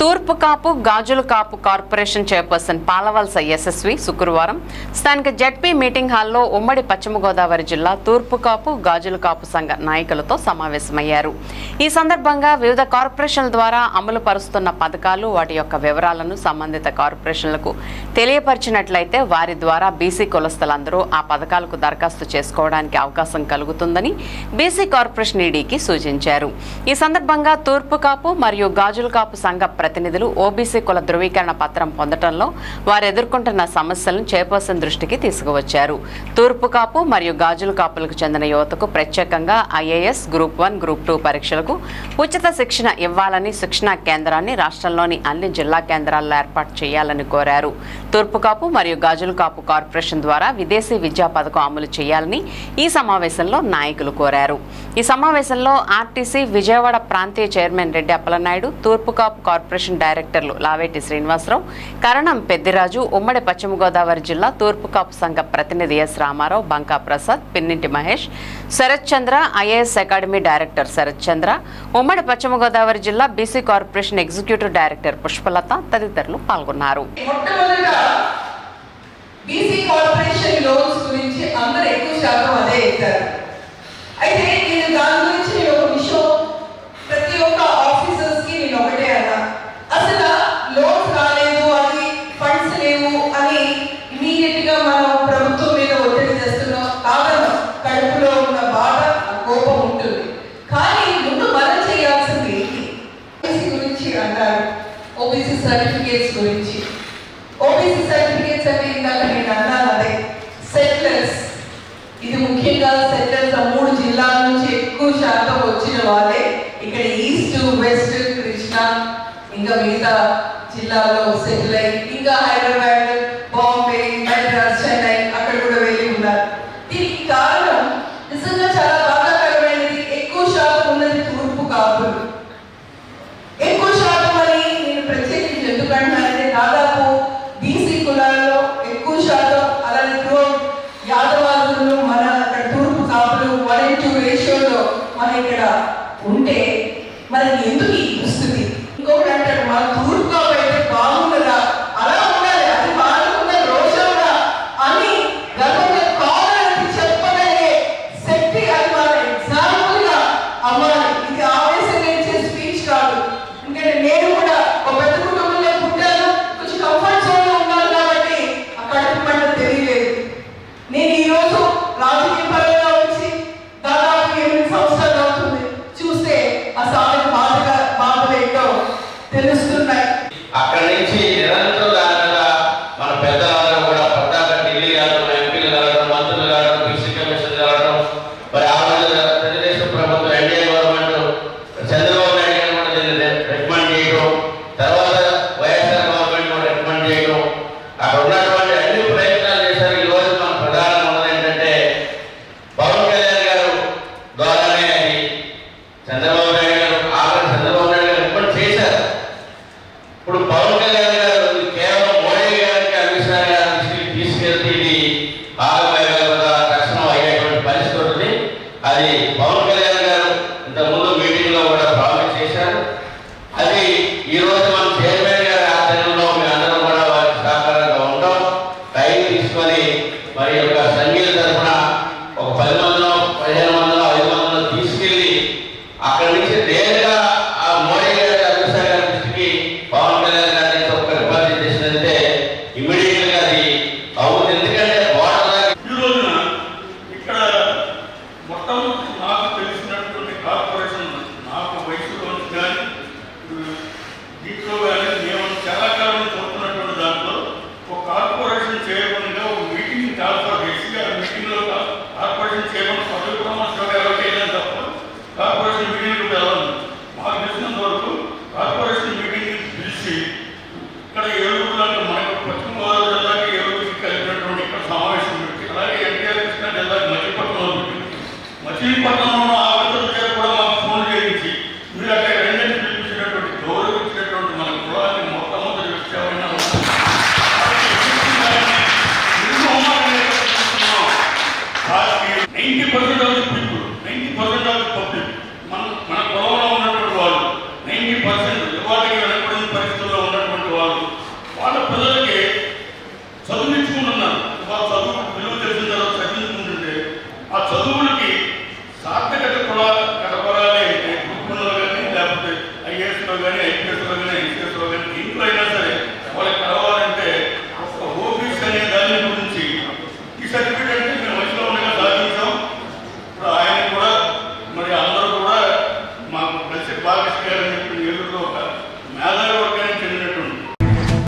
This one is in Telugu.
తూర్పు కాపు గాజుల కాపు కార్పొరేషన్ చైర్పర్సన్ పాలవలస యశస్వి శుక్రవారం స్థానిక జడ్పీ మీటింగ్ హాల్లో ఉమ్మడి పశ్చిమ గోదావరి జిల్లా తూర్పు కాపు గాజుల కాపు సంఘ నాయకులతో సమావేశమయ్యారు. ఈ సందర్భంగా వివిధ కార్పొరేషన్ల ద్వారా అమలు పరుస్తున్న పథకాలు వాటి యొక్క వివరాలను సంబంధిత కార్పొరేషన్లకు తెలియపరిచినట్లయితే వారి ద్వారా బీసీ కులస్తులందరూ ఆ పథకాలకు దరఖాస్తు చేసుకోవడానికి అవకాశం కలుగుతుందని బీసీ కార్పొరేషన్ ఈడీకి సూచించారు. ఈ సందర్భంగా తూర్పు కాపు మరియు గాజుల కాపు సంఘ ప్రతినిధులు ఓబీసీ కుల ధృవీకరణ పత్రం పొందడంలో వారు ఎదుర్కొంటున్న సమస్యలను చైర్పర్సన్ దృష్టికి తీసుకువచ్చారు. తూర్పు కాపు మరియు గాజుల కాపులకు చెందిన యువతకు ప్రత్యేకంగా IAS group one group two పరీక్షలకు ఉచిత శిక్షణ ఇవ్వాలని శిక్షణా కేంద్రాన్ని రాష్ట్రంలోని అన్ని జిల్లా కేంద్రాల్లో ఏర్పాటు చేయాలని కోరారు. తూర్పు కాపు మరియు గాజుల కాపు కార్పొరేషన్ ద్వారా విదేశీ విద్యా పథకం అమలు చేయాలని ఈ సమావేశంలో నాయకులు కోరారు. ఈ సమావేశంలో ఆర్టీసీ విజయవాడ ప్రాంతీయ చైర్మన్ రెడ్డి అప్పలనాయుడు తూర్పు కాపు కార్పొరేషన్ డైరెక్టర్లు లావేటి శ్రీనివాసరావు కరణం పెద్దిరాజు ఉమ్మడి పశ్చిమ గోదావరి జిల్లా తూర్పు కాపు సంఘ ప్రతినిధి S Ramarao Banka Prasad Pinninti Mahesh Sarath Chandra IAS academy director Sarath Chandra ఉమ్మడి పశ్చిమ గోదావరి జిల్లా BC corporation executive director Pushpalatha తదితరులు పాల్గొన్నారు. బీసీ కార్పొరేషన్ లోన్స్ గురించి అందరూ ఎక్కువ శాతం అదే ఇస్తారు అయితే నేను దాని ఓబీసీ సర్టిఫికేట్స్ గురించి ఓబీసీ సర్టిఫికేట్స్ అంటే ఇందాక నేను అన్నాను అదే సెటిలర్స్ ఇది ముఖ్యంగా సెటిలర్స్ మూడు జిల్లాల నుంచి ఎక్కువ శాతం వచ్చిన వాళ్ళే ఇక్కడ ఈస్ట్ వెస్ట్ కృష్ణా ఇంకా మిగతా జిల్లాలో సెటిల్ అయ్యి ఇంకా హైదరాబాద్ బాంబే మద్రాస్ చెన్నై అక్కడ కూడా వెళ్ళి ఉన్నారు దీనికి కారణం నిజంగా చాలా బాధాకరమైనది ఎక్కువ శాతం ఉన్నది తూర్పు కాపులు ఎక్కువ శాతం అని నేను ప్రత్యేకించి ఎందుకంటున్నానంటే దాదాపు బీసీ కులాల్లో ఎక్కువ శాతం అలానే త్రూ యాదవాదులు మన అక్కడ తూర్పు కాపులు వన్ ఇన్ టూ రేషియోలో మన ఇక్కడ ఉంటే మనకి అది పవన్ కళ్యాణ్ గారు ఇంతకుముందు ముందు మీటింగ్లో కూడా ప్రామిస్ చేశారు. నాకు తెలిసినటువంటి corporate 80% of the people, 90% of the